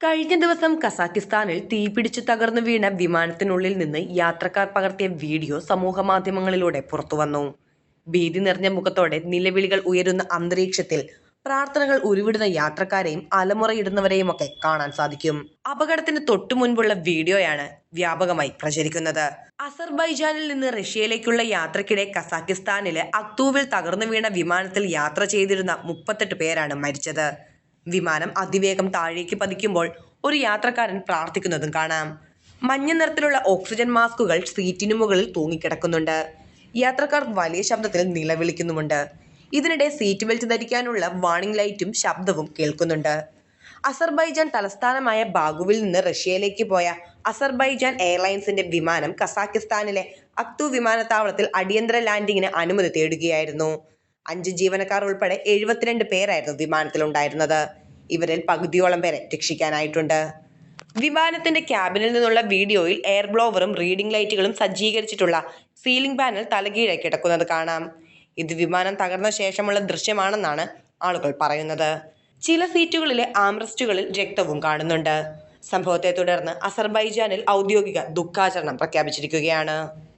കഴിഞ്ഞ ദിവസം കസാക്കിസ്ഥാനിൽ തീപിടിച്ചു തകർന്നു വീണ വിമാനത്തിനുള്ളിൽ നിന്ന് യാത്രക്കാർ പകർത്തിയ വീഡിയോ സമൂഹ മാധ്യമങ്ങളിലൂടെ പുറത്തുവന്നു ഭീതി നിറഞ്ഞ മുഖത്തോടെ നിലവിളികൾ ഉയരുന്ന അന്തരീക്ഷത്തിൽ പ്രാർത്ഥനകൾ ഉരുവിടുന്ന യാത്രക്കാരെയും അലമുറയിടുന്നവരെയും ഒക്കെ കാണാൻ സാധിക്കും. അപകടത്തിന് തൊട്ടു മുൻപുള്ള വീഡിയോയാണ് വ്യാപകമായി പ്രചരിക്കുന്നത്. അസർബൈജാനിൽ നിന്ന് റഷ്യയിലേക്കുള്ള യാത്രക്കിടെ കസാക്കിസ്ഥാനിലെ അക്തൂവിൽ തകർന്നു വീണ വിമാനത്തിൽ യാത്ര ചെയ്തിരുന്ന മുപ്പത്തെട്ട് പേരാണ് മരിച്ചത്. വിമാനം അതിവേഗം താഴേക്ക് പതിക്കുമ്പോൾ ഒരു യാത്രക്കാരൻ പ്രാർത്ഥിക്കുന്നതും കാണാം. മഞ്ഞ നിറത്തിലുള്ള ഓക്സിജൻ മാസ്കുകൾ സീറ്റിനു മുകളിൽ തൂങ്ങിക്കിടക്കുന്നുണ്ട്. യാത്രക്കാർ വലിയ ശബ്ദത്തിൽ നിലവിളിക്കുന്നുമുണ്ട്. ഇതിനിടെ സീറ്റ് ബെൽറ്റ് ധരിക്കാനുള്ള വാണിംഗ് ലൈറ്റും ശബ്ദവും കേൾക്കുന്നുണ്ട്. അസർബൈജാൻ തലസ്ഥാനമായ ബാഗുവിൽ നിന്ന് റഷ്യയിലേക്ക് പോയ അസർബൈജാൻ എയർലൈൻസിന്റെ വിമാനം കസാക്കിസ്ഥാനിലെ അക്തു വിമാനത്താവളത്തിൽ അടിയന്തര ലാൻഡിങ്ങിന് അനുമതി തേടുകയായിരുന്നു. അഞ്ച് ജീവനക്കാർ ഉൾപ്പെടെ എഴുപത്തിരണ്ട് പേരായിരുന്നു വിമാനത്തിലുണ്ടായിരുന്നത്. ഇവരിൽ പകുതിയോളം പേരെ രക്ഷിക്കാനായിട്ടുണ്ട്. വിമാനത്തിന്റെ ക്യാബിനിൽ നിന്നുള്ള വീഡിയോയിൽ എയർ ബ്ലോവറും റീഡിംഗ് ലൈറ്റുകളും സജ്ജീകരിച്ചിട്ടുള്ള സീലിംഗ് പാനൽ തലകീഴെ കിടക്കുന്നത് കാണാം. ഇത് വിമാനം തകർന്ന ശേഷമുള്ള ദൃശ്യമാണെന്നാണ് ആളുകൾ പറയുന്നത്. ചില സീറ്റുകളിലെ ആംറസ്റ്റുകളിൽ രക്തവും കാണുന്നുണ്ട്. സംഭവത്തെ തുടർന്ന് അസർബൈജാനിൽ ഔദ്യോഗിക ദുഃഖാചരണം പ്രഖ്യാപിച്ചിരിക്കുകയാണ്.